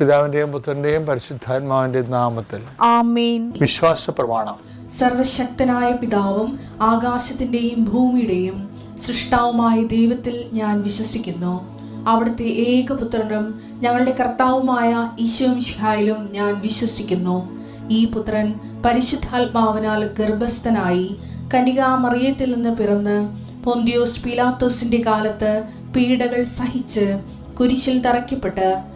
പിതാവിന്റെയും പുത്രന്റെയും പരിശുദ്ധാത്മാവിന്റെയും നാമത്തിൽ. ആമേൻ. വിശ്വാസ പ്രമാണം സർവശക്തനായ പിതാവും ആകാശത്തിന്റെയും ഭൂമിയുടെയും സൃഷ്ടാവുമായ ദൈവത്തിൽ ഞാൻ വിശ്വസിക്കുന്നു. അവിടുത്തെ ഏകപുത്രനും ഞങ്ങളുടെ കർത്താവുമായ ഈശോമിഷിഹായിലും ഞാൻ വിശ്വസിക്കുന്നു. ഈ പുത്രൻ പരിശുദ്ധാത്മാവിനാൽ ഗർഭസ്ഥനായി കനികാമറിയത്തിൽ നിന്ന് പിറന്ന് പൊന്തിയോസ് പിലാത്തോസിന്റെ കാലത്ത് പീഡകൾ സഹിച്ച് കുരിശിൽ തറയ്ക്കപ്പെട്ട്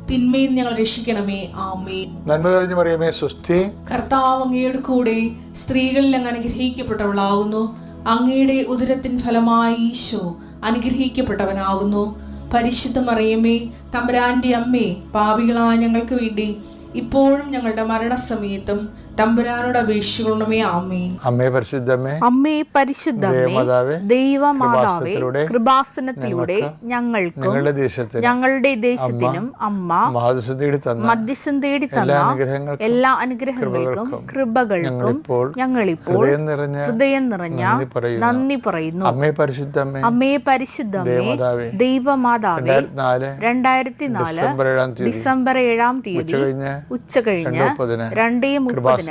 തിന്മയിൽ ഞങ്ങൾ രക്ഷിക്കണമേ. ആമേ നന്മ കഴിഞ്ഞു പറയുമേ സ്വസ്തി. കർത്താവ് അങ്ങയുടെ കൂടെ സ്ത്രീകളിൽ അങ്ങ് അനുഗ്രഹിക്കപ്പെട്ടവളാകുന്നു. അങ്ങയുടെ ഉദരത്തിൻ ഫലമായി ഈശോ അനുഗ്രഹിക്കപ്പെട്ടവനാകുന്നു. പരിശുദ്ധ മറിയമേ തമ്പുരാന്റെ അമ്മേ പാപികളായ ഞങ്ങൾക്ക് വേണ്ടി ഇപ്പോഴും ഞങ്ങളുടെ മരണസമയത്തും തമ്പുരാനോട് അപേക്ഷിക്കണമേ. ആമേ അമ്മേ പരിശുദ്ധമേ അമ്മേ പരിശുദ്ധമേ ദൈവമാതാവേ കൃപാസനത്തിലൂടെ ഞങ്ങൾക്കും ഞങ്ങളുടെ ദേശത്തിന് ഞങ്ങളുടെ ദേശത്തിനും അമ്മ മധ്യസ്ഥം തേടി എല്ലാ തന്ന അനുഗ്രഹങ്ങൾക്കും എല്ലാ അനുഗ്രഹങ്ങൾക്കും കൃപകൾക്കും ഞങ്ങളിപ്പോൾ ഹൃദയം നിറഞ്ഞ ഹൃദയം നിറഞ്ഞ നന്ദി പറയുന്നു. അമ്മേ പരിശുദ്ധമേ അമ്മേ പരിശുദ്ധമേ ദൈവമാതാവേ രണ്ടായിരത്തി നാല് ഡിസംബർ ഏഴാം തീയതി ഉച്ച കഴിഞ്ഞ് രണ്ടേ മുപ്പതിന്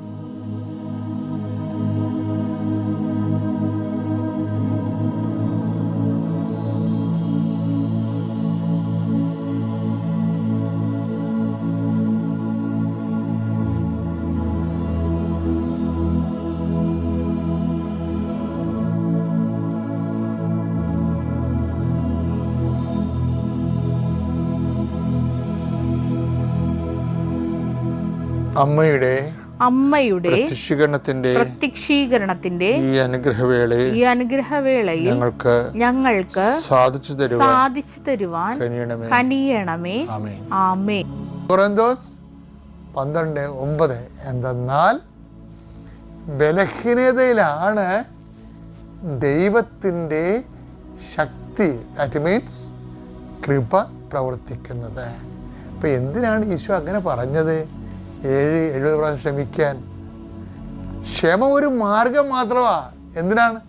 അമ്മയുടെ അമ്മയുടെ പ്രത്യക്ഷീകരണത്തിന്റെ പ്രത്യക്ഷീകരണത്തിന്റെ ഈ അനുഗ്രഹവേളയിൽ ഈ അനുഗ്രഹവേളയിൽ ഞങ്ങൾക്ക് ഞങ്ങൾക്ക് സാധിച്ചു തരുവാൻ സാധിച്ചു തരുവാൻ കനിയണമേ. ആമേ കൊറിന്തോസ് പന്ത്രണ്ട് ഒമ്പത്. എന്തെന്നാൽ ബലഹീനതയിലാണ് ദൈവത്തിന്റെ ശക്തി. ദാറ്റ് മീൻസ് കൃപ പ്രവർത്തിക്കുന്നത്. അപ്പം എന്തിനാണ് ഈശോ അങ്ങനെ പറഞ്ഞത്? ഏഴ് എഴുപത് പ്രാവശ്യം ക്ഷമിക്കാൻ ക്ഷമ ഒരു മാർഗം മാത്രമാണ് എന്തിനാണ്?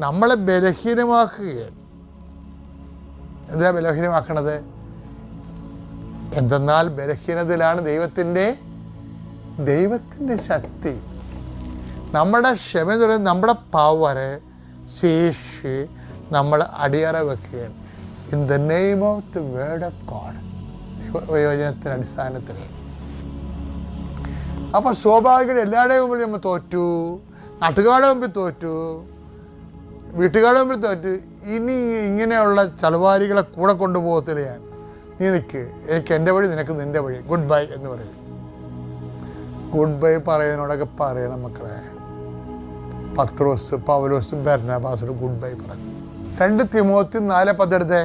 നമ്മളെ ബലഹീനമാക്കുകയാണ്. എന്താ ബലഹീനമാക്കണത്? എന്തെന്നാൽ ബലഹീനതയിലാണ് ദൈവത്തിന്റെ ദൈവത്തിന്റെ ശക്തി. നമ്മുടെ ക്ഷമ എന്ന് പറയുന്നത് നമ്മുടെ പവർ ശേഷി നമ്മൾ അടിയറ വെക്കുകയാണ്. In the name of the word of God യോജനത്തിന്റെ അടിസ്ഥാനത്തിൽ. അപ്പോൾ സ്വാഭാവികമായിട്ട് എല്ലാവരുടെയും മുമ്പിൽ നമ്മൾ തോറ്റു നാട്ടുകാരുടെ മുമ്പിൽ തോറ്റു വീട്ടുകാരുടെ മുമ്പിൽ തോറ്റു. ഇനി ഇങ്ങനെയുള്ള ചലവാരികളെ കൂടെ കൊണ്ടുപോകത്തില്ല ഞാൻ. നീ നിൽക്ക് എനിക്ക് എന്റെ വഴി നിനക്ക് നിന്റെ വഴി. ഗുഡ് ബൈ എന്ന് പറയും. ഗുഡ് ബൈ പറയുന്നതിനോടൊക്കെ പറയണം മക്കളെ. പത്രോസ് പൗലോസ് ബെർണബാസോട് ഗുഡ് ബൈ പറഞ്ഞു രണ്ട് തിമോത്തി നാല് പതെടുത്തേ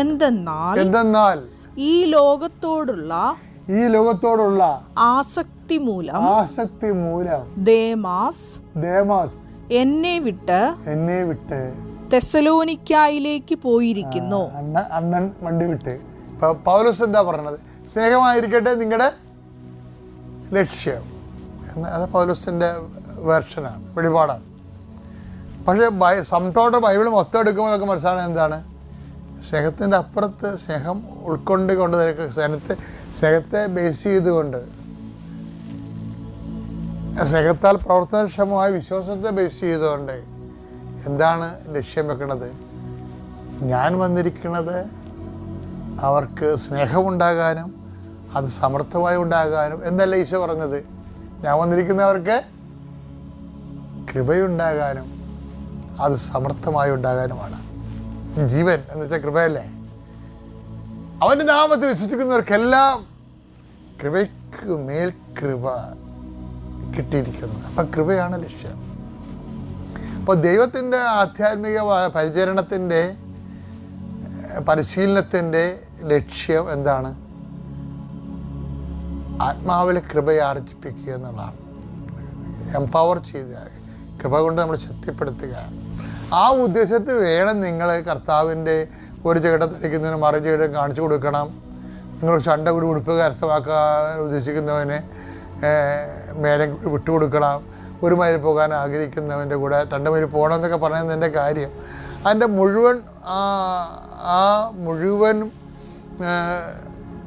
എന്തെന്നാൽ എന്തെന്നാൽ? ഈ ലോകത്തോടുള്ള ഈ ലോകത്തോടുള്ള ആസക്തി മൂലം ആസക്തി മൂലം ദേമാസ് ദേമാസ് എന്നെ വിട്ട് എന്നെ വിട്ട് തെസലോനിക്കായിലേക്ക് പോയിരിക്കുന്നു. അണ്ണ അണ്ണൻ വണ്ടി വിട്ട്. പൗലോസ് എന്താ പറഞ്ഞത്? സ്നേഹമായിരിക്കട്ടെ നിങ്ങളുടെ ലക്ഷ്യം. എന്ന് അത് പൗലോസിന്റെ വേർഷനാണ് വെളിപാടാണ്. പക്ഷേ ബൈ സംടോട്ട ബൈബിൾ മൊത്തം എടുക്കുമ്പോൾ നമുക്ക് മനസ്സിലാകുന്നത് എന്താണ്? സ്നേഹത്തിന്റെ അപ്പുറത്ത് സ്നേഹം ഉൾക്കൊണ്ട് കൊണ്ട് നിനക്ക് സ്നേഹത്തെ സ്നേഹത്തെ ബേസ് ചെയ്തുകൊണ്ട് സ്നേഹത്താൽ പ്രവർത്തനക്ഷമമായ വിശ്വാസത്തെ ബേസ് ചെയ്തുകൊണ്ട് എന്താണ് ലക്ഷ്യം വെക്കുന്നത്? ഞാൻ വന്നിരിക്കുന്നത് അവർക്ക് സ്നേഹമുണ്ടാകാനും അത് സമർത്ഥമായി ഉണ്ടാകാനും എന്നല്ല ഈശോ പറഞ്ഞത്? ഞാൻ വന്നിരിക്കുന്നവർക്ക് കൃപയുണ്ടാകാനും അത് സമർത്ഥമായി ഉണ്ടാകാനുമാണ്. ജീവൻ എന്ന് വെച്ചാൽ കൃപയല്ലേ? അവന്റെ നാമത്തിൽ വിശ്വസിക്കുന്നവർക്കെല്ലാം കൃപയ്ക്ക് മേൽ കൃപ കിട്ടിയിരിക്കുന്നു. അപ്പം കൃപയാണ് ലക്ഷ്യം. അപ്പോൾ ദൈവത്തിന്റെ ആധ്യാത്മിക പരിചരണത്തിന്റെ പരിശീലനത്തിന്റെ ലക്ഷ്യം എന്താണ്? ആത്മാവിലെ കൃപയെ ആർജിപ്പിക്കുക എന്നുള്ളതാണ്. എംപവർ ചെയ്യുക. കൃപ കൊണ്ട് നമ്മൾ ശക്തിപ്പെടുത്തുക. ആ ഉദ്ദേശത്തിൽ വേണം നിങ്ങൾ കർത്താവിന്റെ ഒരു ചേട്ടൻ തടിക്കുന്നതിന് മറു ചേട്ടൻ കാണിച്ചു കൊടുക്കണം. നിങ്ങൾ ചണ്ട കൂടി ഉടുപ്പ് കരസ്ഥമാക്കാൻ ഉദ്ദേശിക്കുന്നവന് മേലെ കൂടി വിട്ടുകൊടുക്കണം. ഒരു മൈൽ പോകാൻ ആഗ്രഹിക്കുന്നവന്റെ കൂടെ രണ്ട് പോകണം എന്നൊക്കെ പറയുന്നതിന്റെ കാര്യം. അതിന്റെ മുഴുവൻ ആ- മുഴുവൻ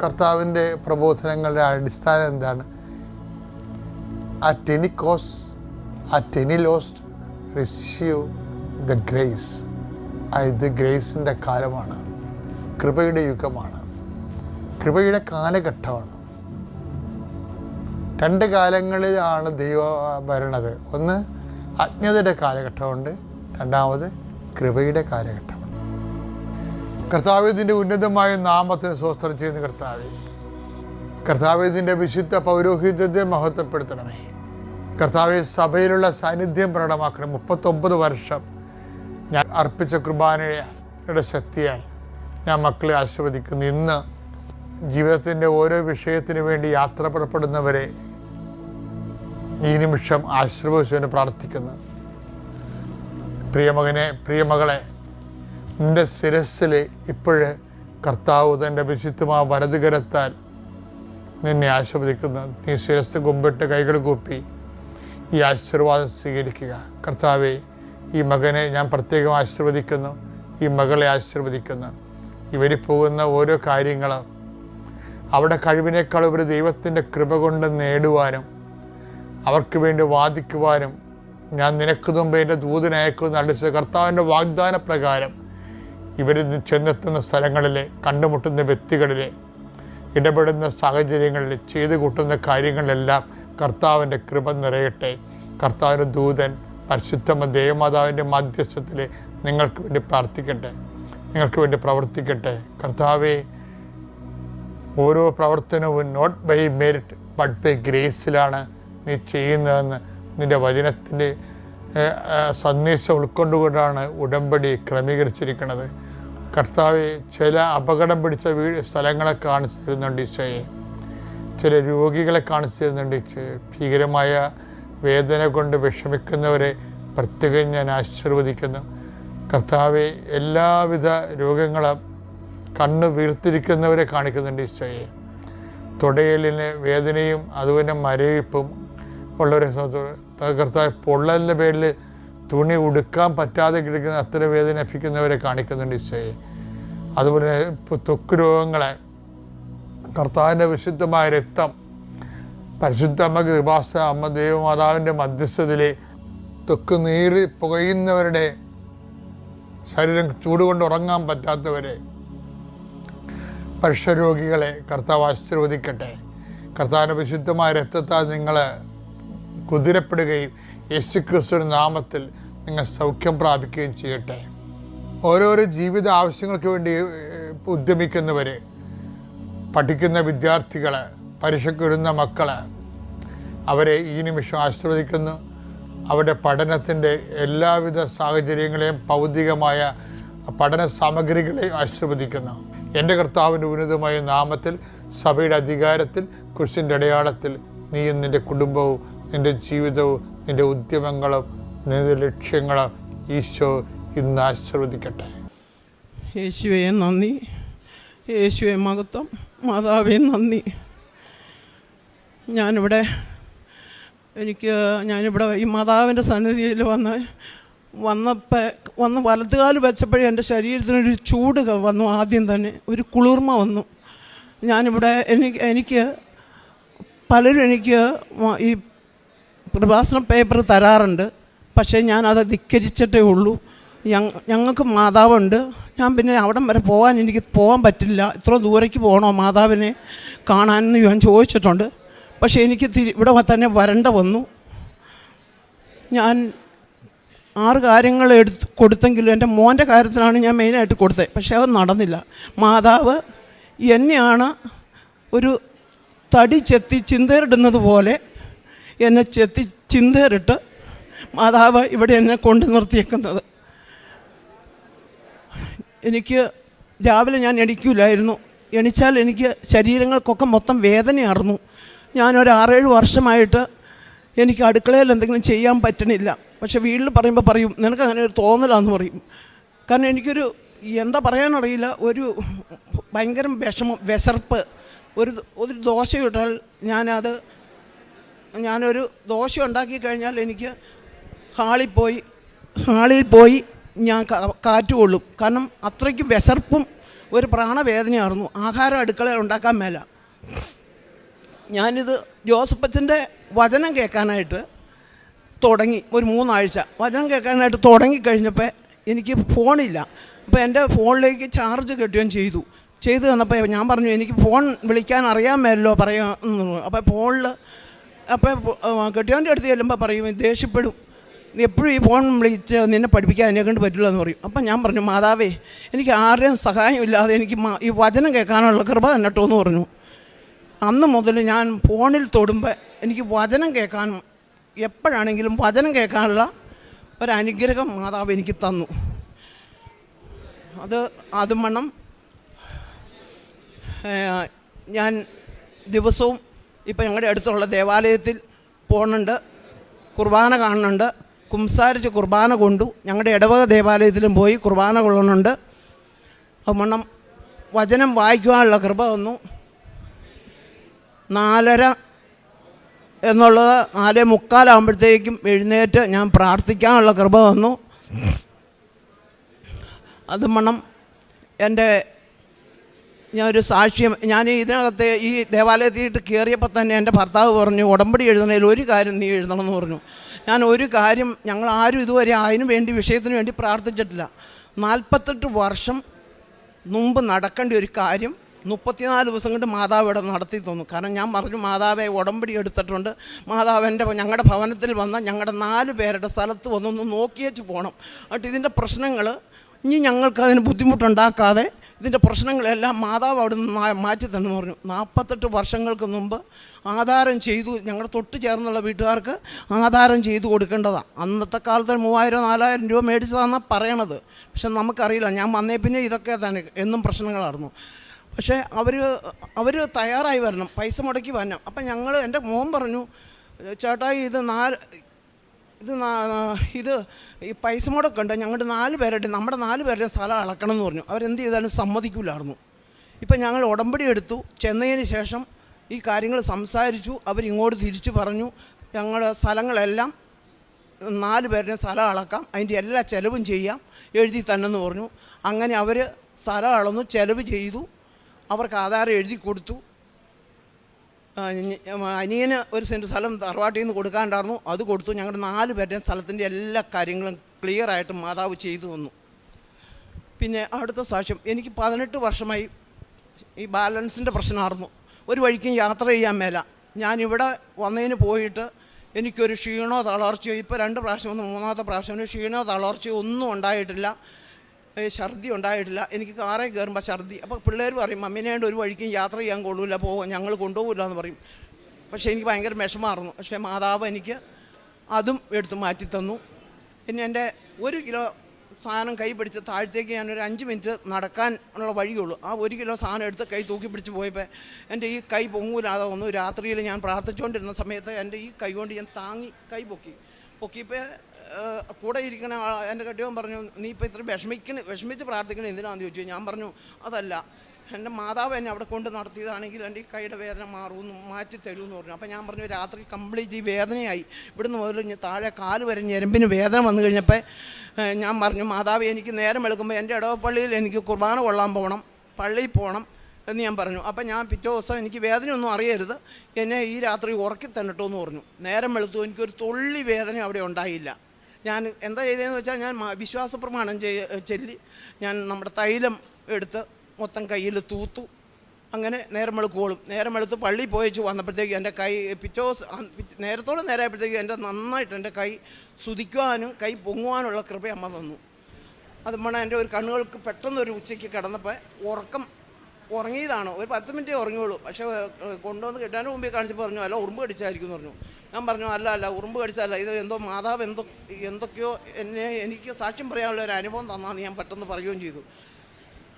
കർത്താവിന്റെ പ്രബോധനങ്ങളുടെ അടിസ്ഥാനം എന്താണ്? At any cost, at any lost, receive the. ഇത് ഗ്രേസിന്റെ കാലമാണ്. കൃപയുടെ യുഗമാണ്. കൃപയുടെ കാലഘട്ടമാണ്. രണ്ട് കാലങ്ങളിലാണ് ദൈവം വരണത്. ഒന്ന് അജ്ഞതയുടെ കാലഘട്ടമുണ്ട്. രണ്ടാമത് കൃപയുടെ കാലഘട്ടമാണ്. കർത്താവ്യത്തിന്റെ ഉന്നതമായ നാമത്തിന് സ്വസ്ത്രം ചെയ്യുന്ന കർത്താവേ കർത്താവ് ഇതിന്റെ വിശുദ്ധ പൗരോഹിത്യത്തെ മഹത്വപ്പെടുത്തണമേ. കർത്താവ് സഭയിലുള്ള സാന്നിധ്യം പ്രകടമാക്കണം. മുപ്പത്തൊമ്പത് വർഷം ഞാൻ അർപ്പിച്ച കുർബാനയുടെ ശക്തിയാൽ ഞാൻ മക്കളെ ആശീർവദിക്കുന്നു. ഇന്ന് ജീവിതത്തിന്റെ ഓരോ വിഷയത്തിനു വേണ്ടി യാത്ര പുറപ്പെടുന്നവരെ ഈ നിമിഷം ആശീർവദിച്ചുകൊണ്ട് പ്രാർത്ഥിക്കുന്നു. പ്രിയമകനെ പ്രിയമകളെ നിന്റെ ശിരസ്സിൽ ഇപ്പോഴ് കർത്താവ് തന്റെ വിശുദ്ധമാ വലതുകരത്താൽ നിന്നെ ആശീർവദിക്കുന്നു. നീ ശിരസ് കുമ്പിട്ട് കൈകൾ കൂപ്പി ഈ ആശീർവാദം സ്വീകരിക്കുക. കർത്താവെ ഈ മകനെ ഞാൻ പ്രത്യേകം ആശീർവദിക്കുന്നു. ഈ മകളെ ആശീർവദിക്കുന്നു. ഇവർ പോകുന്ന ഓരോ കാര്യങ്ങൾ അവിടെ കഴിവിനേക്കാൾ ഒരു ദൈവത്തിന്റെ കൃപ കൊണ്ട് നേടുവാനും അവർക്ക് വേണ്ടി വാദിക്കുവാനും ഞാൻ നിനക്ക് മുമ്പ് എന്റെ ദൂതനയക്കുമെന്ന് അടിച്ച കർത്താവിന്റെ വാഗ്ദാന പ്രകാരം ഇവർ ചെന്നെത്തുന്ന സ്ഥലങ്ങളിലെ കണ്ടുമുട്ടുന്ന വ്യക്തികളിലെ ഇടപെടുന്ന സാഹചര്യങ്ങളിൽ ചെയ്തു കൂട്ടുന്ന കാര്യങ്ങളിലെല്ലാം കർത്താവിന്റെ കൃപ നിറയട്ടെ. കർത്താവിന്റെ ദൂതൻ പരിശുദ്ധമ ദേവമാതാവിന്റെ മധ്യസ്ഥത്തിൽ നിങ്ങൾക്ക് വേണ്ടി പ്രാർത്ഥിക്കട്ടെ. നിങ്ങൾക്ക് വേണ്ടി പ്രവർത്തിക്കട്ടെ. കർത്താവെ ഓരോ പ്രവർത്തനവും not by merit but by ഗ്രേസിലാണ് നീ ചെയ്യുന്നതെന്ന് നിന്റെ വചനത്തിന്റെ സന്ദേശം ഉൾക്കൊണ്ടുകൊണ്ടാണ് ഉടമ്പടി ക്രമീകരിച്ചിരിക്കുന്നത്. കർത്താവെ ചില അപകടം പിടിച്ച വീ സ്ഥലങ്ങളെ കാണിച്ചു തരുന്നുണ്ട് ഈശോയെ. ചില രോഗികളെ കാണിച്ചു തരുന്നുണ്ട് ഭീകരമായ വേദന കൊണ്ട് വിഷമിക്കുന്നവരെ പ്രത്യേകം ഞാൻ ആശീർവദിക്കുന്നു. കർത്താവെ എല്ലാവിധ രോഗങ്ങളും കണ്ണ് വീർത്തിരിക്കുന്നവരെ കാണിക്കുന്നുണ്ട് ഈശോയെ. തുടയലിന് വേദനയും അതുപോലെ മരവിപ്പും ഉള്ളവരെ കർത്താവ് പൊള്ളലിന്റെ പേരിൽ തുണി ഉടുക്കാൻ പറ്റാതെ കിടക്കുന്ന അത്ര വേദന ലഭിക്കുന്നവരെ കാണിക്കുന്നുണ്ട് ഈശോയെ. അതുപോലെ തൊക്ക് രോഗങ്ങളെ കർത്താവിന്റെ വിശുദ്ധമായ രക്തം പരിശുദ്ധ അമ്മ കൃപാസ അമ്മ ദേവമാതാവിന്റെ മധ്യസ്ഥതയിലെ തൊക്ക് നീറി പുകയുന്നവരുടെ ശരീരം ചൂടുകൊണ്ട് ഉറങ്ങാൻ പറ്റാത്തവരെ പരുഷരോഗികളെ കർത്താവ് ആശീർവദിക്കട്ടെ. കർത്താവിന്റെ വിശുദ്ധമായ രക്തത്താൽ നിങ്ങൾ കുതിരപ്പെടുകയും യേശു ക്രിസ്തുവിന്റെ നാമത്തിൽ നിങ്ങൾ സൗഖ്യം പ്രാപിക്കുകയും ചെയ്യട്ടെ. ഓരോരോ ജീവിത ആവശ്യങ്ങൾക്ക് വേണ്ടി ഉദ്യമിക്കുന്നവർ പഠിക്കുന്ന വിദ്യാർത്ഥികൾ പരീക്ഷയ്ക്കൊരുന്ന മക്കൾ അവരെ ഈ നിമിഷം ആശീർവദിക്കുന്നു. അവരുടെ പഠനത്തിന്റെ എല്ലാവിധ സാഹചര്യങ്ങളെയും ഭൗതികമായ പഠന സാമഗ്രികളെയും ആശീർവദിക്കുന്നു. എന്റെ കർത്താവിന്റെ ഉന്നതമായ നാമത്തിൽ സഭയുടെ അധികാരത്തിൽ കുരിശിന്റെ അടയാളത്തിൽ നീയും നിന്റെ കുടുംബവും നിന്റെ ജീവിതവും നിന്റെ ഉദ്യമങ്ങളും നിന്റെ ലക്ഷ്യങ്ങളും ഈശോ ഇന്ന് ആശീർവദിക്കട്ടെ. യേശുവേ നന്ദി. യേശുവേ മഹത്വം. മാതാവേ നന്ദി. ഞാനിവിടെ എനിക്ക് ഞാനിവിടെ ഈ മാതാവിന്റെ സന്നിധിയിൽ വന്ന് വന്നപ്പോൾ വന്ന് വലത്തുകാൽ വെച്ചപ്പോഴേ എന്റെ ശരീരത്തിനൊരു ചൂട് വന്നു ആദ്യം തന്നെ ഒരു കുളിർമ വന്നു. ഞാനിവിടെ എനിക്ക് എനിക്ക് പലരും എനിക്ക് ഈ പ്രഭാഷണ പേപ്പർ തരാറുണ്ട്. പക്ഷേ ഞാനത് ധിക്കരിച്ചിട്ടേ ഉള്ളൂ. ഞങ്ങ ഞങ്ങൾക്ക് മാതാവുണ്ട്. ഞാൻ പിന്നെ അവിടം വരെ പോകാൻ എനിക്ക് പോകാൻ പറ്റില്ല. ഇത്ര ദൂരേക്ക് പോകണോ മാതാവിനെ കാണാനെന്ന് ഞാൻ ചോദിച്ചിട്ടുണ്ട്. പക്ഷേ എനിക്ക് ഇവിടെ തന്നെ വരണ്ട വന്നു. ഞാൻ ആറ് കാര്യങ്ങൾ എടുത്ത് കൊടുത്തെങ്കിലും എന്റെ മോന്റെ കാര്യത്തിലാണ് ഞാൻ മെയിനായിട്ട് കൊടുത്തത്. പക്ഷേ അത് നടന്നില്ല. മാതാവ് എന്നെയാണ് ഒരു തടി ചെത്തി ചിന്തേറിടുന്നത് പോലെ എന്നെ ചെത്തി ചിന്തേറിട്ട് മാതാവ് ഇവിടെ എന്നെ കൊണ്ടു നിർത്തിയേക്കുന്നത്. എനിക്ക് രാവിലെ ഞാൻ എണിക്കില്ലായിരുന്നു എണിച്ചാൽ എനിക്ക് ശരീരങ്ങൾക്കൊക്കെ മൊത്തം വേദനയായിരുന്നു ഞാനൊരു ആറേഴ് വർഷമായിട്ട് എനിക്ക് അടുക്കളയിൽ എന്തെങ്കിലും ചെയ്യാൻ പറ്റണില്ല. പക്ഷെ വീട്ടിൽ പറയുമ്പോൾ പറയും നിനക്ക് അങ്ങനെ ഒരു തോന്നലാന്ന് പറയും. കാരണം എനിക്കൊരു എന്താ പറയാനറിയില്ല ഒരു ഭയങ്കര വിഷമം വിശർപ്പ് ഒരു ഒരു ദോശ ഇട്ടാൽ ഞാനത് ഞാനൊരു ദോശ ഉണ്ടാക്കി കഴിഞ്ഞാൽ എനിക്ക് ഹാളിൽ പോയി ഹാളിൽ പോയി ഞാൻ കാ- കാറ്റ് കൊള്ളും. കാരണം അത്രയ്ക്ക് വിശർപ്പും ഒരു പ്രാണവേദനയായിരുന്നു. ആഹാരം അടുക്കളയിൽ ഉണ്ടാക്കാൻ മേല. ഞാനിത് ജോസഫച്ചന്റെ വചനം കേൾക്കാനായിട്ട് തുടങ്ങി ഒരു മൂന്നാഴ്ച വചനം കേൾക്കാനായിട്ട് തുടങ്ങിക്കഴിഞ്ഞപ്പോൾ എനിക്ക് ഫോണില്ല. അപ്പോൾ എന്റെ ഫോണിലേക്ക് ചാർജ് കെട്ടുകയും ചെയ്തു. ചെയ്തു തന്നപ്പോൾ ഞാൻ പറഞ്ഞു എനിക്ക് ഫോൺ വിളിക്കാൻ അറിയാമല്ലോ പറയാം അപ്പോൾ ഫോണിൽ അപ്പോൾ കെട്ടിയോന്റെ അടുത്ത് ചെല്ലുമ്പോൾ പറയും ദേഷ്യപ്പെടും. എപ്പോഴും ഈ ഫോൺ വിളിച്ച് നിന്നെ പഠിപ്പിക്കാൻ എന്നെ കൊണ്ട് പറ്റില്ല എന്ന് പറയും. അപ്പം ഞാൻ പറഞ്ഞു മാതാവേ എനിക്ക് ആരുടെയും സഹായം ഇല്ലാതെ എനിക്ക് ഈ വചനം കേൾക്കാനുള്ള കൃപ തന്നെട്ടോ എന്ന് പറഞ്ഞു. അന്ന് മുതൽ ഞാൻ ഫോണിൽ തൊടുമ്പോൾ എനിക്ക് വചനം കേൾക്കാനും എപ്പോഴാണെങ്കിലും വചനം കേൾക്കാനുള്ള ഒരനുഗ്രഹം മാതാവ് എനിക്ക് തന്നു. അത് അതും വണ്ണം ഞാൻ ദിവസവും ഇപ്പം ഞങ്ങളുടെ അടുത്തുള്ള ദേവാലയത്തിൽ പോകുന്നുണ്ട് കുർബാന കാണുന്നുണ്ട് കുംസാരിച്ച് കുർബാന കൊണ്ടു ഞങ്ങളുടെ ഇടവക ദേവാലയത്തിലും പോയി കുർബാന കൊള്ളുന്നുണ്ട് അതുമണ്ണം വചനം വായിക്കുവാനുള്ള കൃപ വന്നു നാലര എന്നുള്ളത് നാലേ മുക്കാലാകുമ്പോഴത്തേക്കും എഴുന്നേറ്റ് ഞാൻ പ്രാർത്ഥിക്കാനുള്ള കൃപ വന്നു. അത് മണം എന്റെ ഞാനൊരു സാക്ഷ്യം ഞാൻ ഇതിനകത്ത് ഈ ദേവാലയത്തിയിട്ട് കയറിയപ്പോൾ തന്നെ എന്റെ ഭർത്താവ് പറഞ്ഞു ഉടമ്പടി എഴുതണതിൽ ഒരു കാര്യം നീ എഴുതണം എന്ന് പറഞ്ഞു. ഞാൻ ഒരു കാര്യം ഞങ്ങൾ ആരും ഇതുവരെ അതിനു വേണ്ടി വിഷയത്തിന് വേണ്ടി പ്രാർത്ഥിച്ചിട്ടില്ല. നാൽപ്പത്തെട്ട് വർഷം മുമ്പ് നടക്കേണ്ട ഒരു കാര്യം മുപ്പത്തിനാല് ദിവസം കൊണ്ട് മാതാവ് ഇവിടെ നടത്തി തന്നു. കാരണം ഞാൻ പറഞ്ഞു മാതാവെ ഉടമ്പടി എടുത്തിട്ടുണ്ട്. മാതാവ് എന്റെ ഞങ്ങളുടെ ഭവനത്തിൽ വന്ന ഞങ്ങളുടെ നാല് പേരുടെ സ്ഥലത്ത് വന്നൊന്ന് നോക്കിയേച്ച് പോകണം എന്നിട്ട് ഇതിന്റെ പ്രശ്നങ്ങൾ ഇനി ഞങ്ങൾക്ക് അതിന് ബുദ്ധിമുട്ടുണ്ടാക്കാതെ ഇതിന്റെ പ്രശ്നങ്ങളെല്ലാം മാതാവ് അവിടെ നിന്ന് മാറ്റി തന്നെ പറഞ്ഞു. നാൽപ്പത്തെട്ട് വർഷങ്ങൾക്ക് മുമ്പ് ആധാരം ചെയ്തു ഞങ്ങളുടെ തൊട്ട് ചേർന്നുള്ള വീട്ടുകാർക്ക് ആധാരം ചെയ്തു കൊടുക്കേണ്ടതാണ് അന്നത്തെ കാലത്ത് മൂവായിരം നാലായിരം രൂപ മേടിച്ചതാണെന്നാണ് പറയണത്. പക്ഷെ നമുക്കറിയില്ല ഞാൻ വന്നേ പിന്നെ ഇതൊക്കെ തന്നെ എന്നും പ്രശ്നങ്ങളായിരുന്നു. പക്ഷേ അവർ അവർ തയ്യാറായി വരണം പൈസ മുടക്കി വരണം. അപ്പം ഞങ്ങൾ എന്റെ മോൻ പറഞ്ഞു ചേട്ടാ ഇത് നാല് ഇത് ഇത് ഈ പൈസ മുടക്കുണ്ട് ഞങ്ങളുടെ നാല് പേരുടെ നമ്മുടെ നാല് പേരുടെ സ്ഥലം അളക്കണം എന്ന് പറഞ്ഞു. അവരെന്ത് ചെയ്താലും സമ്മതിക്കില്ലായിരുന്നു ഇപ്പം ഞങ്ങൾ ഉടമ്പടി എടുത്തു ചെന്നതിന് ശേഷം ഈ കാര്യങ്ങൾ സംസാരിച്ചു അവരിങ്ങോട്ട് തിരിച്ചു പറഞ്ഞു ഞങ്ങളുടെ സ്ഥലങ്ങളെല്ലാം നാല് പേരുടെ സ്ഥലം അളക്കാം അതിന്റെ എല്ലാ ചിലവും ചെയ്യാം എഴുതി തന്നെന്ന് പറഞ്ഞു. അങ്ങനെ അവർ സ്ഥലം അളന്നു ചിലവ് ചെയ്തു. അവർക്ക് ആധാരം എഴുതി കൊടുത്തു. അനിയന് ഒരു സെന്റ് സ്ഥലം തറവാട്ടിൽ നിന്ന് കൊടുക്കാണ്ടായിരുന്നു അത് കൊടുത്തു. ഞങ്ങളുടെ നാല് പേരുടെയും സ്ഥലത്തിന്റെ എല്ലാ കാര്യങ്ങളും ക്ലിയറായിട്ട് മാതാവ് ചെയ്തു തന്നു. പിന്നെ അടുത്ത സാക്ഷ്യം. എനിക്ക് പതിനെട്ട് വർഷമായി ഈ ബാലൻസിന്റെ പ്രശ്നമായിരുന്നു. ഒരു വഴിക്കും യാത്ര ചെയ്യാൻ മേല. ഞാനിവിടെ വന്നതിന് പോയിട്ട് എനിക്കൊരു ക്ഷീണോ തളർച്ചയോ ഇപ്പോൾ രണ്ട് പ്രാവശ്യം വന്ന് മൂന്നാമത്തെ പ്രാവശ്യം ക്ഷീണോ തളർച്ചയോ ഒന്നും ഉണ്ടായിട്ടില്ല. ഛർദി ഉണ്ടായിട്ടില്ല. എനിക്ക് കാറേ കയറുമ്പോൾ ഛർദി. അപ്പോൾ പിള്ളേർ പറയും മമ്മീനെ കൊണ്ട് ഒരു വഴിക്കും യാത്ര ചെയ്യാൻ കൊള്ളൂല പോകും ഞങ്ങൾ കൊണ്ടുപോകില്ല എന്ന് പറയും. പക്ഷേ എനിക്ക് ഭയങ്കര വിഷമായിരുന്നു പക്ഷേ മാതാവ് എനിക്ക് അതും എടുത്ത് മാറ്റി തന്നു. പിന്നെ എന്റെ ഒരു കിലോ സാധനം കൈ പിടിച്ച് താഴത്തേക്ക് ഞാനൊരു അഞ്ച് മിനിറ്റ് നടക്കാൻ ഉള്ള വഴിയുള്ളൂ. ആ ഒരു കിലോ സാധനം എടുത്ത് കൈ തൂക്കി പിടിച്ച് പോയപ്പോൾ എന്റെ ഈ കൈ പൊങ്ങൂലാതെ വന്നു. രാത്രിയിൽ ഞാൻ പ്രാർത്ഥിച്ചുകൊണ്ടിരുന്ന സമയത്ത് എന്റെ ഈ കൈ കൊണ്ട് ഞാൻ താങ്ങി കൈ പൊക്കി. പൊക്കിയപ്പോൾ കൂടെ ഇരിക്കണ എന്റെ കെട്ടിയവൻ പറഞ്ഞു നീ ഇപ്പോൾ ഇത്ര വിഷമിക്കണ വിഷമിച്ച് പ്രാർത്ഥിക്കണ എന്തിനാന്ന് ചോദിച്ചു? ഞാൻ പറഞ്ഞു അതല്ല എന്റെ മാതാവ് എന്നെ അവിടെ കൊണ്ട് നടത്തിയതാണെങ്കിൽ എന്റെ ഈ കൈയുടെ വേദന മാറുമെന്ന് മാറ്റി തരുമെന്ന് പറഞ്ഞു. അപ്പോൾ ഞാൻ പറഞ്ഞു രാത്രി കംപ്ലീറ്റ് ഈ വേദനയായി. ഇവിടുന്ന് മുതൽ ഞാൻ താഴെ കാൽ വരെ ഞരമ്പിന് വേദന വന്നു കഴിഞ്ഞപ്പോൾ ഞാൻ പറഞ്ഞു മാതാവ് എനിക്ക് നേരം വെളുക്കുമ്പോൾ എന്റെ ഇടവപ്പള്ളിയിൽ എനിക്ക് കുർബാന കൊള്ളാൻ പോകണം പള്ളിയിൽ പോകണം എന്ന് ഞാൻ പറഞ്ഞു. അപ്പം ഞാൻ പിറ്റേ ദിവസം എനിക്ക് വേദനയൊന്നും അറിയരുത് എന്നെ ഈ രാത്രി ഉറക്കി തന്നിട്ടോ എന്ന് പറഞ്ഞു. നേരം വെളുത്തു എനിക്കൊരു തുള്ളി വേദന അവിടെ ഉണ്ടായില്ല. ഞാൻ എന്താ ചെയ്തതെന്ന് വെച്ചാൽ ഞാൻ വിശ്വാസ പ്രമാണം ചെല്ലി. ഞാൻ നമ്മുടെ തൈലം എടുത്ത് മൊത്തം കയ്യിൽ തൂത്തു. അങ്ങനെ നേരം വെളുക്കോളും നേരം വെളുത്ത് പള്ളി പോയച്ചു വന്നപ്പോഴത്തേക്കും എന്റെ കൈ പിറ്റോസ് നേരത്തോളം നേരമായപ്പോഴത്തേക്കും എന്റെ നന്നായിട്ട് എന്റെ കൈ സുതിക്കുവാനും കൈ പൊങ്ങുവാനുള്ള കൃപ അമ്മ തന്നു. അതുമ്പോൾ എന്റെ ഒരു കണ്ണുകൾക്ക് പെട്ടെന്ന് ഒരു ഉച്ചയ്ക്ക് കിടന്നപ്പോൾ ഉറക്കം ഉറങ്ങിയതാണ്. ഒരു പത്ത് മിനിറ്റേ ഉറങ്ങുള്ളൂ. പക്ഷേ കൊണ്ടുവന്ന് കിട്ടാൻ മുമ്പേ കാണിച്ചപ്പോൾ പറഞ്ഞു അല്ല ഉറുമ്പ് കടിച്ചായിരിക്കും എന്ന് പറഞ്ഞു. ഞാൻ പറഞ്ഞു അല്ല അല്ല ഉറുമ്പ് കടിച്ചല്ല ഇത് എന്തോ മാതാവ് എന്തോ എന്തൊക്കെയോ എന്നെ എനിക്ക് സാക്ഷ്യം പറയാനുള്ള ഒരു അനുഭവം തന്നാന്ന് ഞാൻ പെട്ടെന്ന് പറയുകയും ചെയ്തു.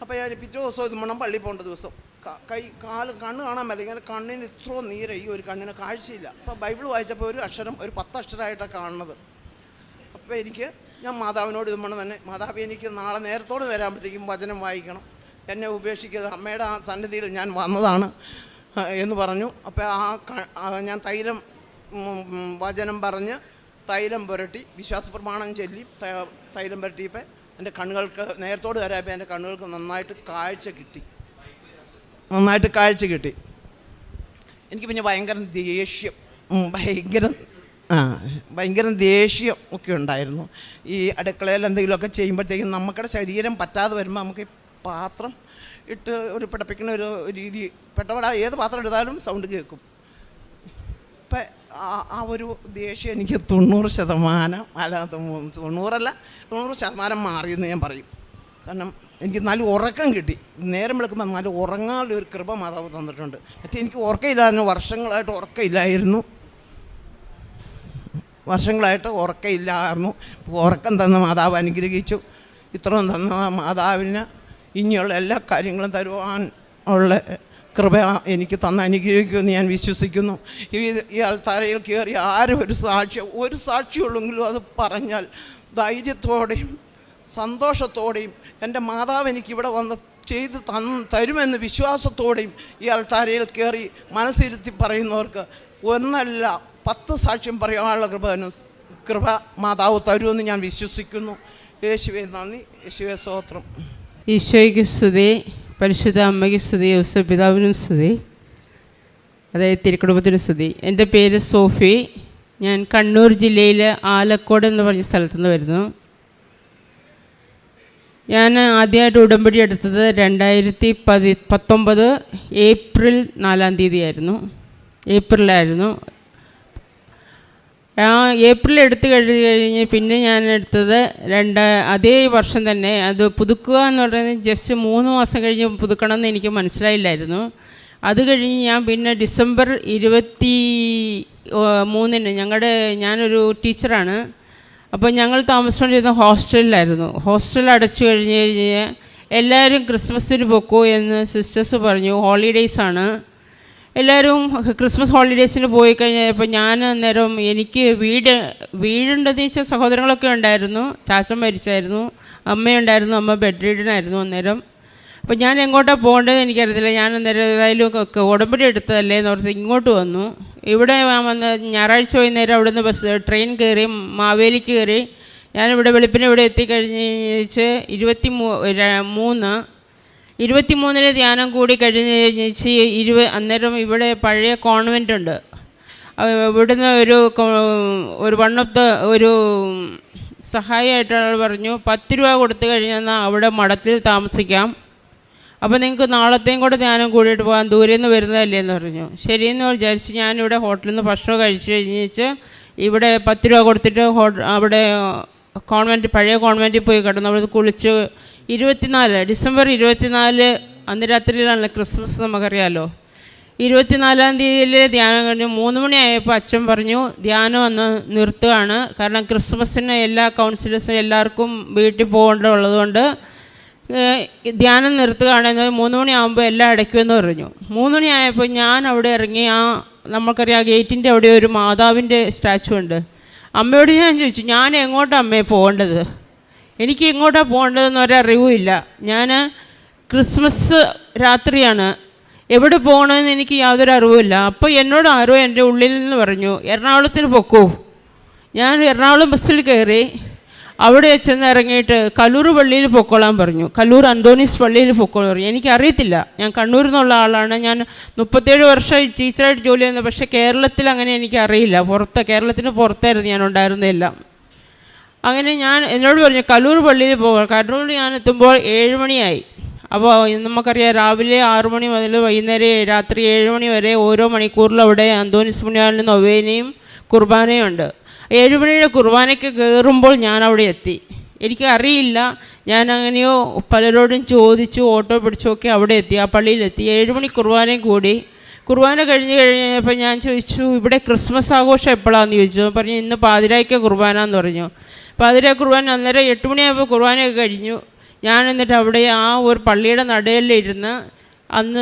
അപ്പോൾ ഞാൻ പിറ്റേ ദിവസം ഇത് മണം പള്ളി പോകേണ്ട ദിവസം. കൈ കാൽ കണ്ണ് കാണാൻ പറ്റില്ല ഇങ്ങനെ കണ്ണിന് ഇത്രയും നീര ഈ ഒരു കണ്ണിന് കാഴ്ചയില്ല. അപ്പോൾ ബൈബിൾ വായിച്ചപ്പോൾ ഒരു അക്ഷരം ഒരു പത്ത് അക്ഷരമായിട്ടാണ് കാണുന്നത്. അപ്പോൾ എനിക്ക് ഞാൻ മാതാവിനോട് ഇത് മണം തന്നെ മാതാവ് എനിക്ക് നാളെ നേരത്തോട് വരാകുമ്പോഴത്തേക്കും വചനം വായിക്കണം. എന്നെ ഉപേക്ഷിക്കരുത് അമ്മയുടെ ആ സന്നിധിയിൽ ഞാൻ വന്നതാണ് എന്ന് പറഞ്ഞു. അപ്പോൾ ആ ഞാൻ തൈലം വചനം പറഞ്ഞ് തൈലം പുരട്ടി വിശ്വാസ പ്രമാണം ചൊല്ലി തൈലം പുരട്ടിയപ്പോൾ എന്റെ കണ്ണുകൾക്ക് നേരത്തോട് വരായപ്പോൾ എന്റെ കണ്ണുകൾക്ക് നന്നായിട്ട് കാഴ്ച കിട്ടി. നന്നായിട്ട് കാഴ്ച കിട്ടി. എനിക്ക് പിന്നെ ഭയങ്കര ദേഷ്യം ഭയങ്കര ആ ഭയങ്കര ദേഷ്യം ഒക്കെ ഉണ്ടായിരുന്നു. ഈ അടുക്കളയിൽ എന്തെങ്കിലുമൊക്കെ ചെയ്യുമ്പോഴത്തേക്കും നമുക്കുടെ ശരീരം പറ്റാതെ വരുമ്പോൾ നമുക്ക് പാത്രം ഇട്ട് ഒരു പിടപ്പിക്കുന്ന ഒരു രീതി. പെട്ടവടാ ഏത് പാത്രം എടുത്താലും സൗണ്ട് കേൾക്കും. ഇപ്പം ആ ഒരു ദേഷ്യം എനിക്ക് തൊണ്ണൂറ് ശതമാനം അല്ല തൊണ്ണൂ- തൊണ്ണൂറല്ല തൊണ്ണൂറ് ശതമാനം മാറിയെന്ന് ഞാൻ പറയും. കാരണം എനിക്ക് നല്ല ഉറക്കം കിട്ടി. നേരം വിളിക്കുമ്പോൾ നല്ല ഉറങ്ങാനുള്ള ഒരു കൃപ മാതാവ് തന്നിട്ടുണ്ട്. പക്ഷേ എനിക്ക് ഉറക്കമില്ലായിരുന്നു വർഷങ്ങളായിട്ട് ഉറക്കമില്ലായിരുന്നു. വർഷങ്ങളായിട്ട് ഉറക്കമില്ലായിരുന്നു. ഉറക്കം തന്ന മാതാവ് അനുഗ്രഹിച്ചു. ഇത്രയും തന്ന മാതാവിന് ഇനിയുള്ള എല്ലാ കാര്യങ്ങളും തരുവാൻ ഉള്ള കൃപ എനിക്ക് തന്ന അനുഗ്രഹിക്കുമെന്ന് ഞാൻ വിശ്വസിക്കുന്നു. ഈ ഈ ആൾത്താരയിൽ കയറി ആരും ഒരു സാക്ഷി ഒരു സാക്ഷിയുള്ളെങ്കിലും അത് പറഞ്ഞാൽ ധൈര്യത്തോടെയും സന്തോഷത്തോടെയും എന്റെ മാതാവ് എനിക്ക് ഇവിടെ വന്ന് ചെയ്ത് തന്ന് തരുമെന്ന് വിശ്വാസത്തോടെയും ഈ ആൾത്താരയിൽ കയറി മനസ്സിരുത്തി പറയുന്നവർക്ക് ഒന്നല്ല പത്ത് സാക്ഷ്യം പറയാനുള്ള കൃപ കൃപ മാതാവ് തരുമെന്ന് ഞാൻ വിശ്വസിക്കുന്നു. യേശുവെ നന്ദി. യേശുവെ സ്തോത്രം. ഈശോയ്ക്ക് സ്തുതി പരിശുദ്ധ അമ്മയ്ക്ക് സ്തുതി ഔസപിതാവിനും സ്തുതി. അതായത് തിരുക്കുടുംബത്തിന് സ്തുതി. എന്റെ പേര് സോഫി. ഞാൻ കണ്ണൂർ ജില്ലയിലെ ആലക്കോട് എന്ന് പറഞ്ഞ സ്ഥലത്തു നിന്ന് വരുന്നു. ഞാൻ ആദ്യമായിട്ട് ഉടമ്പടി എടുത്തത് രണ്ടായിരത്തി പതി പത്തൊമ്പത് ഏപ്രിൽ നാലാം തീയതി ആയിരുന്നു ഏപ്രിലായിരുന്നു. ആ ഏപ്രിൽ എടുത്തു കഴിഞ്ഞ് കഴിഞ്ഞ് പിന്നെ ഞാൻ എടുത്തത് രണ്ട് അതേ വർഷം തന്നെ. അത് പുതുക്കുക എന്ന് പറയുന്നത് ജസ്റ്റ് മൂന്ന് മാസം കഴിഞ്ഞ് പുതുക്കണം എന്ന് എനിക്ക് മനസ്സിലായില്ലായിരുന്നു. അത് കഴിഞ്ഞ് ഞാൻ പിന്നെ ഡിസംബർ ഇരുപത്തി മൂന്നിന് ഞങ്ങളുടെ ഞാനൊരു ടീച്ചറാണ്. അപ്പോൾ ഞങ്ങൾ താമസിച്ചുകൊണ്ടിരുന്ന ഹോസ്റ്റലിലായിരുന്നു. ഹോസ്റ്റൽ അടച്ചു കഴിഞ്ഞ് കഴിഞ്ഞ് എല്ലാവരും ക്രിസ്മസിന് പൊക്കോ എന്ന് സിസ്റ്റേഴ്സ് പറഞ്ഞു. ഹോളിഡേയ്സ് ആണ് എല്ലാവരും ക്രിസ്മസ് ഹോളിഡേയ്സിന് പോയി കഴിഞ്ഞപ്പോൾ ഞാൻ അന്നേരം എനിക്ക് വീട് വീടുണ്ടെന്ന് വെച്ചാൽ സഹോദരങ്ങളൊക്കെ ഉണ്ടായിരുന്നു. ചാച്ചൻ മരിച്ചായിരുന്നു. അമ്മയുണ്ടായിരുന്നു. അമ്മ ബെഡ് റീഡനായിരുന്നു അന്നേരം. അപ്പോൾ ഞാൻ എങ്ങോട്ടാണ് പോകേണ്ടതെന്ന് എനിക്കറിയത്തില്ല. ഞാൻ അന്നേരം ഏതായാലും ഒക്കെ ഉടമ്പടി എടുത്തതല്ലേ എന്ന് ഓർത്ത് ഇങ്ങോട്ട് വന്നു. ഇവിടെ വന്ന് ഞായറാഴ്ച വൈകുന്നേരം അവിടെ നിന്ന് ബസ് ട്രെയിൻ കയറി മാവേലിക്ക് കയറി ഞാനിവിടെ വെളുപ്പിന് ഇവിടെ എത്തിക്കഴിഞ്ഞ് കഴിഞ്ഞ് ഇരുപത്തി മൂന്ന് ഇരുപത്തിമൂന്നിന് ധ്യാനം കൂടി കഴിഞ്ഞ് കഴിഞ്ഞ് ഇരുപ അന്നേരം ഇവിടെ പഴയ കോൺവെന്റ് ഉണ്ട്. ഇവിടുന്ന് ഒരു ഒരു വൺ ഓഫ് ദ ഒരു സഹായമായിട്ടുള്ള ആൾ പറഞ്ഞു പത്ത് രൂപ കൊടുത്തു കഴിഞ്ഞാൽ അവിടെ മഠത്തിൽ താമസിക്കാം. അപ്പോൾ നിങ്ങൾക്ക് നാളത്തെയും കൂടെ ധ്യാനം കൂടിയിട്ട് പോകാൻ ദൂരെ നിന്ന് വരുന്നതല്ലേ? എന്ന് പറഞ്ഞു. ശരിയെന്ന് വിചാരിച്ച് ഞാനിവിടെ ഹോട്ടലിൽ നിന്ന് ഭക്ഷണം കഴിച്ചു കഴിഞ്ഞിട്ട് ഇവിടെ പത്ത് രൂപ കൊടുത്തിട്ട് അവിടെ കോൺവെന്റ് പഴയ കോൺവെന്റിൽ പോയി കിടന്നു അവിടെ കുളിച്ച് ഇരുപത്തിനാല് ഡിസംബർ ഇരുപത്തിനാല് അന്ന് രാത്രിയിലാണല്ലോ ക്രിസ്മസ് നമുക്കറിയാമല്ലോ ഇരുപത്തിനാലാം തീയതിയിലെ ധ്യാനം കഴിഞ്ഞു മൂന്ന് മണിയായപ്പോൾ അച്ഛൻ പറഞ്ഞു ധ്യാനം അന്ന് നിർത്തുകയാണ്. കാരണം ക്രിസ്മസിന് എല്ലാ കൗൺസിലേഴ്സും എല്ലാവർക്കും വീട്ടിൽ പോകേണ്ടതുള്ളതുകൊണ്ട് ധ്യാനം നിർത്തുകയാണെന്ന് മൂന്ന് മണിയാകുമ്പോൾ എല്ലാം അടയ്ക്കുമെന്ന് പറഞ്ഞു. മൂന്ന് മണിയായപ്പോൾ ഞാൻ അവിടെ ഇറങ്ങി ആ നമുക്കറിയാം ഗേറ്റിന്റെ അവിടെ ഒരു മാതാവിന്റെ സ്റ്റാച്ചു ഉണ്ട്. അമ്മയോട് ഞാൻ ചോദിച്ചു ഞാൻ എങ്ങോട്ടാണ് അമ്മയെ പോകേണ്ടത്? എനിക്ക് എങ്ങോട്ടാണ് പോകേണ്ടതെന്ന് ഒരറിവുമില്ല ഞാൻ ക്രിസ്മസ് രാത്രിയാണ്. എവിടെ പോകണമെന്ന് എനിക്ക് യാതൊരു അറിവുമില്ല അപ്പോൾ എന്നോട് ആരോ എന്റെ ഉള്ളിൽ നിന്ന് പറഞ്ഞു എറണാകുളത്തിന് പൊക്കൂ? ഞാൻ എറണാകുളം ബസ്സിൽ കയറി അവിടെ ചെന്ന് ഇറങ്ങിയിട്ട് കല്ലൂർ പള്ളിയിൽ പൊക്കോളാൻ പറഞ്ഞു. കല്ലൂർ അന്തോണീസ് പള്ളിയിൽ പൊക്കോളാൻ പറഞ്ഞു. എനിക്കറിയത്തില്ല. ഞാൻ കണ്ണൂരിൽ നിന്നുള്ള ആളാണ്. ഞാൻ മുപ്പത്തേഴ് വർഷം ടീച്ചറായിട്ട് ജോലി ചെയ്യുന്നത് പക്ഷേ കേരളത്തിൽ അങ്ങനെ എനിക്കറിയില്ല. പുറത്ത് കേരളത്തിന് പുറത്തായിരുന്നു ഞാൻ ഉണ്ടായിരുന്നതെല്ലാം. അങ്ങനെ ഞാൻ എന്നോട് പറഞ്ഞു കല്ലൂർ പള്ളിയിൽ പോകാം. കണ്ണൂർ ഞാൻ എത്തുമ്പോൾ ഏഴ് മണിയായി അപ്പോൾ നമുക്കറിയാം രാവിലെ ആറു മണി മുതൽ വൈകുന്നേരം രാത്രി ഏഴ് മണി വരെ ഓരോ മണിക്കൂറിലും അവിടെ അന്തോനിസ് പുണ്യാളിന് നൊവേനയും കുർബാനയും ഉണ്ട്. ഏഴ് മണിയുടെ കുർബാനയ്ക്ക് കയറുമ്പോൾ ഞാൻ അവിടെ എത്തി. എനിക്ക് അറിയില്ല ഞാൻ അങ്ങനെയോ പലരോടും ചോദിച്ചു ഓട്ടോ പിടിച്ചൊക്കെ അവിടെ എത്തി ആ പള്ളിയിലെത്തി ഏഴ് മണി കുർബാനയും കൂടി. കുർബാന കഴിഞ്ഞ് കഴിഞ്ഞപ്പോൾ ഞാൻ ചോദിച്ചു ഇവിടെ ക്രിസ്മസ് ആഘോഷം എപ്പോഴാണെന്ന് ചോദിച്ചു? പറഞ്ഞു ഇന്ന് പാതിരായ്ക്ക കുർബാന എന്ന് പറഞ്ഞു. പാതിരാ കുർബാന അന്നേരം എട്ട് മണിയായപ്പോൾ കുർബാനയൊക്കെ കഴിഞ്ഞു. ഞാൻ എന്നിട്ട് അവിടെ ആ ഒരു പള്ളിയുടെ നടയിലിരുന്ന് അന്ന്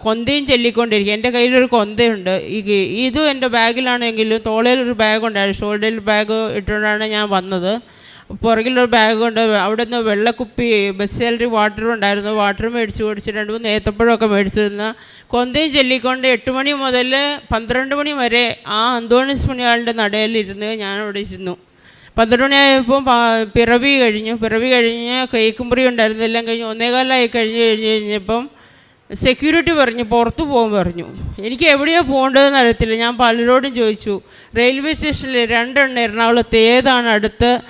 കൊന്തയും ചൊല്ലിക്കൊണ്ടിരിക്കുക. എന്റെ കയ്യിലൊരു കൊന്തയുണ്ട്. ഈ ഇത് എന്റെ ബാഗിലാണെങ്കിലും തോളയിലൊരു ബാഗുണ്ടായിരുന്നു. ഷോൾഡറിൽ ബാഗ് ഇട്ടുകൊണ്ടാണ് ഞാൻ വന്നത്. പുറകിലൊരു ബാഗുണ്ട്. അവിടെ നിന്ന് വെള്ളക്കുപ്പി ബസ് സാലറി വാട്ടറും ഉണ്ടായിരുന്നു. വാട്ടർ മേടിച്ച് കുടിച്ച് രണ്ട് മൂന്ന് ഏത്തപ്പഴമൊക്കെ മേടിച്ച് നിന്ന് കൊന്തയും ചൊല്ലിക്കൊണ്ട് എട്ട് മണി മുതൽ പന്ത്രണ്ട് മണി വരെ ആ അന്തോണിസ് മണിയാളിന്റെ നടയിലിരുന്ന് ഞാനവിടെ ഇരുന്നു. പന്ത്രണ്ട് മണിയായപ്പോൾ പിറവി കഴിഞ്ഞു. പിറവി കഴിഞ്ഞ് കേക്ക് മുറി ഉണ്ടായിരുന്നു. എല്ലാം കഴിഞ്ഞ് ഒന്നേകാലായി കഴിഞ്ഞ് കഴിഞ്ഞ് കഴിഞ്ഞപ്പം സെക്യൂരിറ്റി പറഞ്ഞു പുറത്ത് പോകാൻ പറഞ്ഞു. എനിക്ക് എവിടെയാണ് പോകേണ്ടതെന്ന് അറിയത്തില്ല. ഞാൻ പലരോടും ചോദിച്ചു. റെയിൽവേ സ്റ്റേഷനിൽ രണ്ടെണ്ണം എറണാകുളത്ത് ഏതാണ് അടുത്ത്?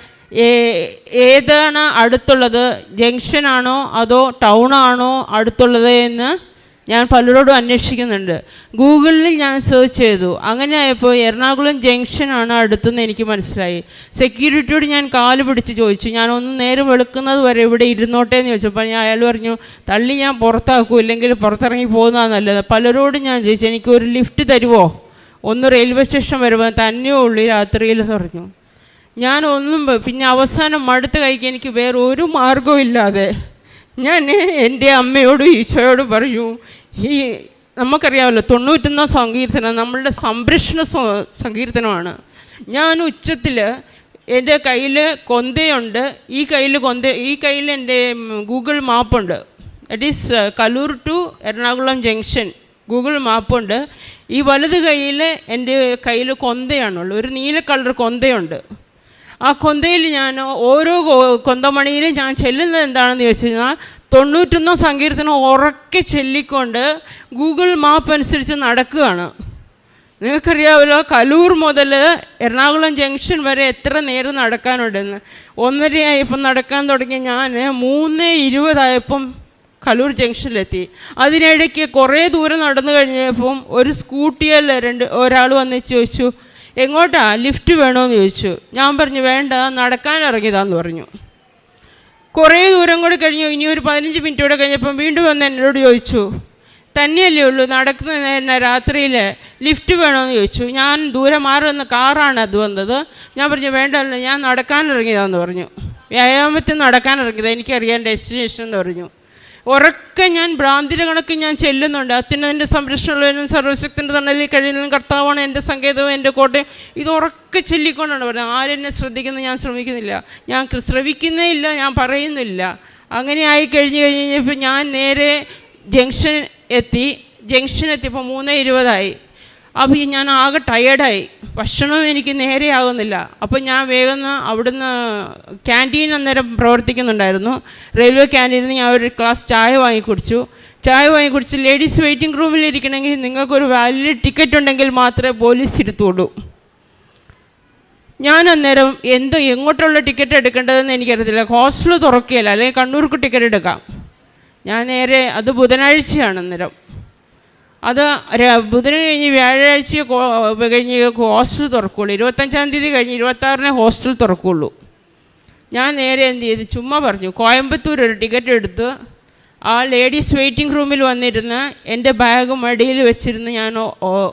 ഏതാണ് അടുത്തുള്ളത്? ജംഗ്ഷനാണോ? അതോ ടൗണാണോ അടുത്തുള്ളത്? എന്ന് ഞാൻ പലരോടും അന്വേഷിക്കുന്നുണ്ട്. ഗൂഗിളിൽ ഞാൻ സെർച്ച് ചെയ്തു. അങ്ങനെ ആയപ്പോൾ എറണാകുളം ജംഗ്ഷനാണ് അടുത്തെന്ന് എനിക്ക് മനസ്സിലായി. സെക്യൂരിറ്റിയോട് ഞാൻ കാൽ പിടിച്ച് ചോദിച്ചു. ഞാൻ ഒന്ന് നേരെ വെളുക്കുന്നത് വരെ ഇവിടെ ഇരുന്നോട്ടെ എന്ന് ചോദിച്ചപ്പോൾ ഞാൻ അയാൾ പറഞ്ഞു തള്ളി ഞാൻ പുറത്താക്കൂ ഇല്ലെങ്കിൽ പുറത്തിറങ്ങി പോകുന്നതാണ് നല്ലത്. പലരോടും ഞാൻ ചോദിച്ചു എനിക്ക് ഒരു ലിഫ്റ്റ് തരുമോ ഒന്ന് റെയിൽവേ സ്റ്റേഷൻ വരുമ്പോൾ തന്നെയോ ഉള്ളൂ രാത്രിയിൽ പറഞ്ഞു. ഞാൻ ഒന്നും പിന്നെ അവസാനം മടുത്ത് കൈക്ക് എനിക്ക് വേറെ ഒരു ഇല്ലാതെ ഞാൻ എന്റെ അമ്മയോടും ഈശോയോടും പറയൂ ഈ നമുക്കറിയാമല്ലോ തൊണ്ണൂറ്റൊന്നാം സങ്കീർത്തനം നമ്മളുടെ സംരക്ഷണ സങ്കീർത്തനമാണ്. ഞാൻ ഉച്ചത്തിൽ എന്റെ കയ്യിൽ കൊന്തയുണ്ട് ഈ കയ്യിൽ കൊന്ത ഈ കയ്യിൽ എന്റെ Google മാപ്പുണ്ട്. That is Kaloor to Ernakulam junction Google മാപ്പുണ്ട്. ഈ വലത് കയ്യിൽ എന്റെ കയ്യിൽ കൊന്തയാണുള്ളത് ഒരു നീല കളർ കൊന്തയുണ്ട്. ആ കൊന്തയിൽ ഞാൻ ഓരോ കൊന്തമണിയിലും ഞാൻ ചെല്ലുന്നത് എന്താണെന്ന് ചോദിച്ചു കഴിഞ്ഞാൽ തൊണ്ണൂറ്റൊന്നോ സങ്കീർത്തനം ഉറക്കെ ചെല്ലിക്കൊണ്ട് ഗൂഗിൾ മാപ്പ് അനുസരിച്ച് നടക്കുകയാണ്. നിങ്ങൾക്കറിയാമല്ലോ കലൂർ മുതൽ എറണാകുളം ജംഗ്ഷൻ വരെ എത്ര നേരം നടക്കാനുണ്ടെന്ന്. ഒന്നരയായപ്പം നടക്കാൻ തുടങ്ങി ഞാൻ മൂന്ന് ഇരുപതായപ്പം കലൂർ ജംഗ്ഷനിലെത്തി. അതിനിടയ്ക്ക് കുറേ ദൂരം നടന്നു കഴിഞ്ഞപ്പം ഒരു സ്കൂട്ടിയല്ല രണ്ട് ഒരാൾ വന്ന് ചോദിച്ചു എങ്ങോട്ടാ? ലിഫ്റ്റ് വേണമെന്ന് ചോദിച്ചു. ഞാൻ പറഞ്ഞു വേണ്ട നടക്കാൻ ഇറങ്ങിയതാന്ന് പറഞ്ഞു. കുറേ ദൂരം കൂടി കഴിഞ്ഞു. ഇനി ഒരു പതിനഞ്ച് മിനിറ്റ് കൂടെ കഴിഞ്ഞപ്പം വീണ്ടും വന്ന് എന്നോട് ചോദിച്ചു തന്നെയല്ലേ ഉള്ളൂ നടക്കുന്ന തന്നെ രാത്രിയിൽ ലിഫ്റ്റ് വേണമെന്ന് ചോദിച്ചു. ഞാൻ ദൂരെ മാറി വന്ന കാറാണ് അത് വന്നത്. ഞാൻ പറഞ്ഞു വേണ്ടല്ലോ ഞാൻ നടക്കാൻ ഇറങ്ങിയതാന്ന് പറഞ്ഞു. വ്യായാമത്തിൽ നടക്കാൻ ഇറങ്ങിയത്. എനിക്കറിയാൻ ഡെസ്റ്റിനേഷൻ എന്ന് പറഞ്ഞു. ഉറക്കെ ഞാൻ ഭ്രാന്തിര കണക്ക് ഞാൻ ചെല്ലുന്നുണ്ട്. അത്യുന്നതിന്റെ സംരക്ഷണമുള്ളവനും സർവശക്തിന്റെ തണലിൽ കഴിയുന്നതും കർത്താവാണ് എന്റെ സങ്കേതവും എന്റെ കോട്ടയും. ഇത് ഉറക്കെ ചെല്ലിക്കൊണ്ടാണ് പറയുന്നത് ആരെന്നെ ശ്രദ്ധിക്കുന്നത് ഞാൻ ശ്രമിക്കുന്നില്ല. ഞാൻ ശ്രവിക്കുന്നേ ഇല്ല ഞാൻ പറയുന്നില്ല. അങ്ങനെ ആയി കഴിഞ്ഞ് കഴിഞ്ഞപ്പോൾ ഞാൻ നേരെ ജംഗ്ഷൻ എത്തി. ജംഗ്ഷൻ എത്തിയപ്പോൾ മൂന്ന് ഇരുപതായി. അപ്പോൾ ഞാൻ ആകെ ടയേർഡായി ഭക്ഷണവും എനിക്ക് നേരെയാകുന്നില്ല. അപ്പോൾ ഞാൻ വേഗം അവിടുന്ന് ക്യാന്റീൻ അന്നേരം പ്രവർത്തിക്കുന്നുണ്ടായിരുന്നു. റെയിൽവേ ക്യാന്റീനിൽ നിന്ന് ഞാൻ ഒരു ഗ്ലാസ് ചായ വാങ്ങി കുടിച്ചു. ചായ വാങ്ങി കുടിച്ച് ലേഡീസ് വെയിറ്റിംഗ് റൂമിൽ ഇരിക്കണമെങ്കിൽ നിങ്ങൾക്കൊരു വാലിഡ് ടിക്കറ്റ് ഉണ്ടെങ്കിൽ മാത്രമേ പോലീസ് ഇരുത്തുള്ളൂ. ഞാൻ അന്നേരം എന്തോ എങ്ങോട്ടുള്ള ടിക്കറ്റ് എടുക്കേണ്ടതെന്ന് എനിക്കറിയത്തില്ല. ഹോസ്റ്റൽ തുറക്കുകയില്ല. അല്ലെങ്കിൽ കണ്ണൂർക്ക് ടിക്കറ്റ് എടുക്കാം. ഞാൻ നേരെ അത് ബുധനാഴ്ചയാണ് അന്നേരം. അത് ബുധന് കഴിഞ്ഞ് വ്യാഴാഴ്ച കഴിഞ്ഞ് ഹോസ്റ്റൽ തുറക്കുള്ളൂ. ഇരുപത്തഞ്ചാം തീയതി കഴിഞ്ഞ് ഇരുപത്താറിനെ ഹോസ്റ്റൽ തുറക്കുള്ളൂ. ഞാൻ നേരെ എന്ത് ചെയ്തു? ചുമ്മാ പറഞ്ഞു. കോയമ്പത്തൂർ ഒരു ടിക്കറ്റ് എടുത്ത് ആ ലേഡീസ് വെയിറ്റിംഗ് റൂമിൽ വന്നിരുന്ന് എന്റെ ബാഗ് മടിയിൽ വെച്ചിരുന്ന് ഞാൻ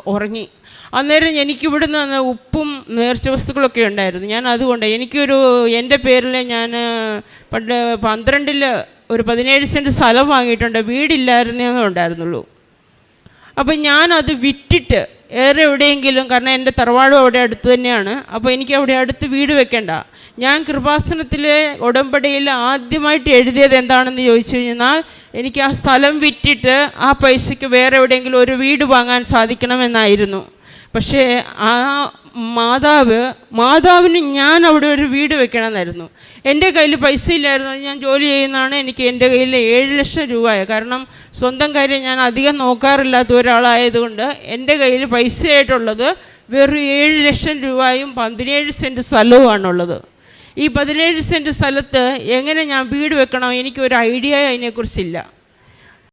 ഉറങ്ങി. അന്നേരം എനിക്കിവിടുന്ന് വന്ന ഉപ്പും നേർച്ച വസ്തുക്കളൊക്കെ ഉണ്ടായിരുന്നു. ഞാൻ അതുകൊണ്ട് എനിക്കൊരു എന്റെ പേരിൽ ഞാൻ പണ്ട് പന്ത്രണ്ടിൽ ഒരു പതിനേഴ് സെന്റ് സ്ഥലം വാങ്ങിയിട്ടുണ്ട്. വീടില്ലായിരുന്നേ ഉണ്ടായിരുന്നുള്ളൂ. അപ്പം ഞാനത് വിറ്റിട്ട് വേറെ എവിടെയെങ്കിലും കാരണം എന്റെ തറവാടും അവിടെ അടുത്ത് തന്നെയാണ് അപ്പോൾ എനിക്ക് അവിടെ അടുത്ത് വീട് വെക്കണ്ട. ഞാൻ കൃപാസനത്തിലെ ഉടമ്പടിയിൽ ആദ്യമായിട്ട് എഴുതിയത് എന്താണെന്ന് ചോദിച്ചു കഴിഞ്ഞാൽ എനിക്ക് ആ സ്ഥലം വിറ്റിട്ട് ആ പൈസയ്ക്ക് വേറെ എവിടെയെങ്കിലും ഒരു വീട് വാങ്ങാൻ സാധിക്കണമെന്നായിരുന്നു. പക്ഷേ ആ മാതാവ് മാതാവിന് ഞാൻ അവിടെ ഒരു വീട് വെക്കണമെന്നായിരുന്നു. എന്റെ കയ്യിൽ പൈസ ഇല്ലായിരുന്നു ഞാൻ ജോലി ചെയ്യുന്നതാണ് എനിക്ക് എന്റെ കയ്യിൽ ഏഴ് ലക്ഷം രൂപയായ. കാരണം സ്വന്തം കാര്യം ഞാൻ അധികം നോക്കാറില്ലാത്ത ഒരാളായതുകൊണ്ട് എന്റെ കയ്യിൽ പൈസയായിട്ടുള്ളത് വെറും ഏഴ് ലക്ഷം രൂപയും പതിനേഴ് സെന്റ് സ്ഥലവുമാണുള്ളത്. ഈ പതിനേഴ് സെന്റ് സ്ഥലത്ത് എങ്ങനെ ഞാൻ വീട് വെക്കണം എനിക്കൊരു ഐഡിയ അതിനെക്കുറിച്ചില്ല.